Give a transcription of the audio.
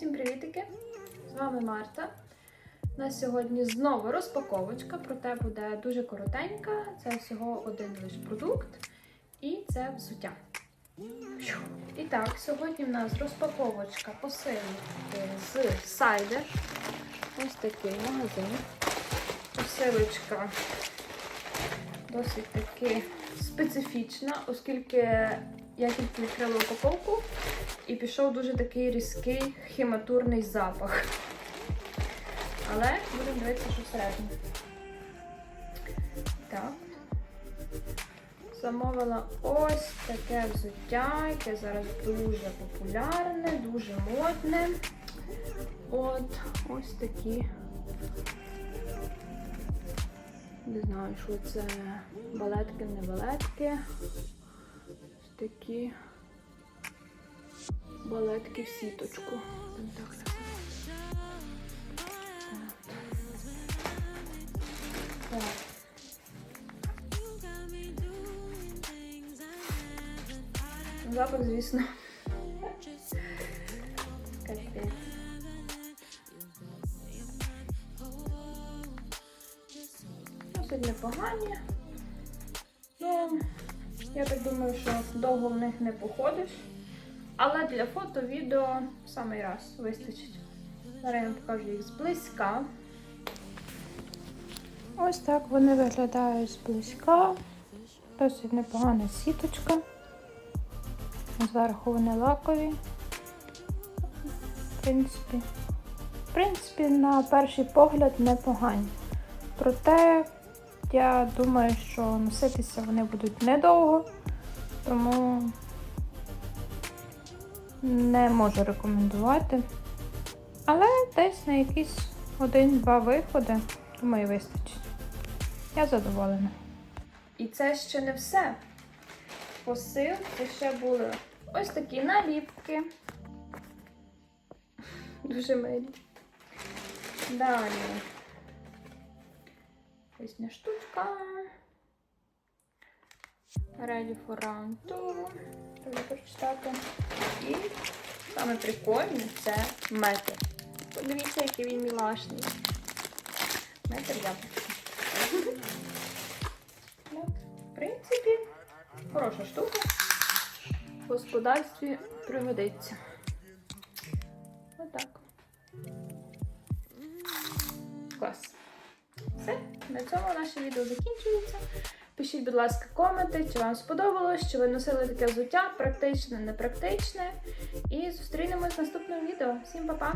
Всім привітики! З вами Марта. У нас сьогодні знову розпаковочка, проте буде дуже коротенька. Це всього один лише продукт. І це взуття. І так, сьогодні в нас розпаковочка посилки з Cider. Ось такий магазин. Посилочка досить таки специфічна, оскільки я тільки відкрила упаковку і пішов дуже такий різкий хіматурний запах. Але будемо дивитися, що всередині. Так. Замовила ось таке взуття, яке зараз дуже популярне, дуже модне. От ось такі. Не знаю, що це балетки, не балетки. Ось такі балетки в сіточку. Так. От. Так. Запах, звісно. Капець. Досить непогані. Ну, я так думаю, що довго в них не походиш. Але для фото, відео в самий раз вистачить. Зараз я вам покажу їх зблизька. Ось так вони виглядають зблизька. Досить непогана сіточка. Зверху вони лакові. В принципі, в принципі, на перший погляд непогані. Проте, я думаю, що носитися вони будуть недовго, тому не можу рекомендувати. Але десь на якісь один-два виходи, думаю, вистачить. Я задоволена. І це ще не все. В посилці ще були ось такі наліпки. Дуже милі. Далі. Пісня штучка. Ready for round two. Треба прочитати. Саме прикольне це метр. Подивіться, який він мілашний. Метр яблучко. Так, В принципі, хороша штука. В господарстві пригодиться. Отак. Клас. Все, на цьому наше відео закінчується. Пишіть, будь ласка, коменти, чи вам сподобалось, чи ви носили таке взуття, практичне, непрактичне. І зустрінемось в наступному відео. Всім па-па!